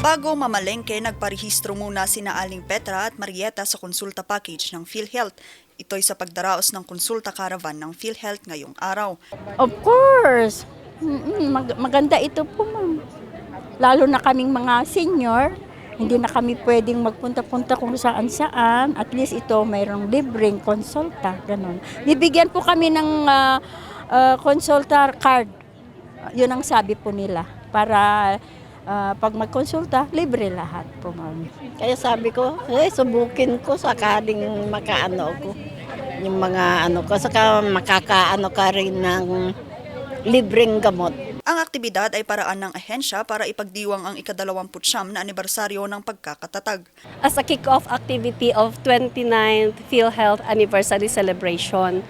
Bago mamalengke, nagparehistro muna sina Aling Petra at Marieta sa konsulta package ng PhilHealth. Ito'y sa pagdaraos ng konsulta caravan ng PhilHealth ngayong araw. Of course. Mag- maganda ito po, ma'am. Lalo na kaming mga senior, hindi na kami pwedeng magpunta-punta kung saan-saan. At least ito mayroong libreng konsulta, ganun. Bibigyan po kami ng ah, ah, konsulta card. Yun ang sabi po nila. Para ah, pag magkonsulta, libre lahat po, ma'am. Kaya sabi ko, eh, subukin ko sakaling makaano ko. Yung mga ano ko, saka makakaano ka rin ng libreng gamot. Ang aktibidad ay paraan ng ahensya para ipagdiwang ang ikadalawamputsyam na anibersaryo ng pagkakatatag. as a kick-off activity of 29th PhilHealth Anniversary Celebration.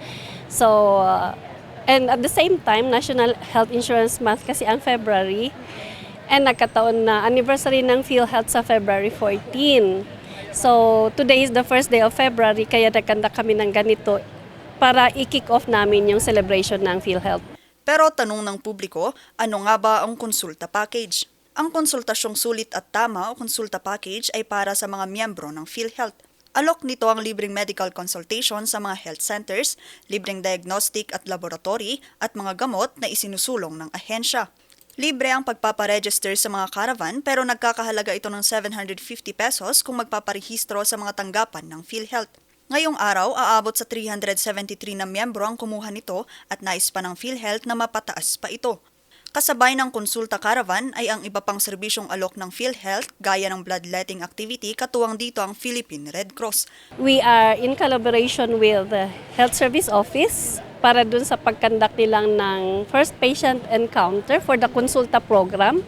So, uh, and at the same time, National Health Insurance Month kasi ang February. And nagkataon na anniversary ng PhilHealth sa February 14. So, today is the first day of February, kaya nagkanda kami ng ganito para i-kick off namin yung celebration ng PhilHealth. Pero tanong ng publiko, ano nga ba ang konsulta package? Ang konsultasyong sulit at tama o konsulta package ay para sa mga miyembro ng PhilHealth. Alok nito ang libreng medical consultation sa mga health centers, libreng diagnostic at laboratory at mga gamot na isinusulong ng ahensya. Libre ang pagpaparegister sa mga caravan pero nagkakahalaga ito ng 750 pesos kung magpaparehistro sa mga tanggapan ng PhilHealth. Ngayong araw, aabot sa 373 na miyembro ang kumuha nito at nais pa ng PhilHealth na mapataas pa ito. Kasabay ng konsulta caravan ay ang iba pang serbisyong alok ng PhilHealth gaya ng bloodletting activity katuwang dito ang Philippine Red Cross. We are in collaboration with the Health Service Office para dun sa pagkandak nilang ng first patient encounter for the consulta program.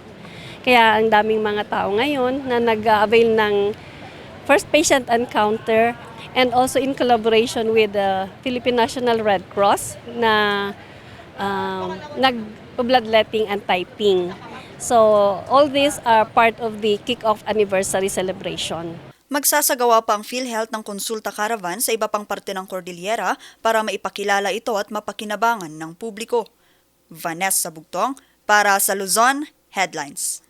Kaya ang daming mga tao ngayon na nag-avail ng first patient encounter and also in collaboration with the Philippine National Red Cross na um, nag-bloodletting and typing. So all these are part of the kick-off anniversary celebration. Magsasagawa pa ang PhilHealth ng konsulta caravan sa iba pang parte ng Cordillera para maipakilala ito at mapakinabangan ng publiko. Vanessa Bugtong para sa Luzon Headlines.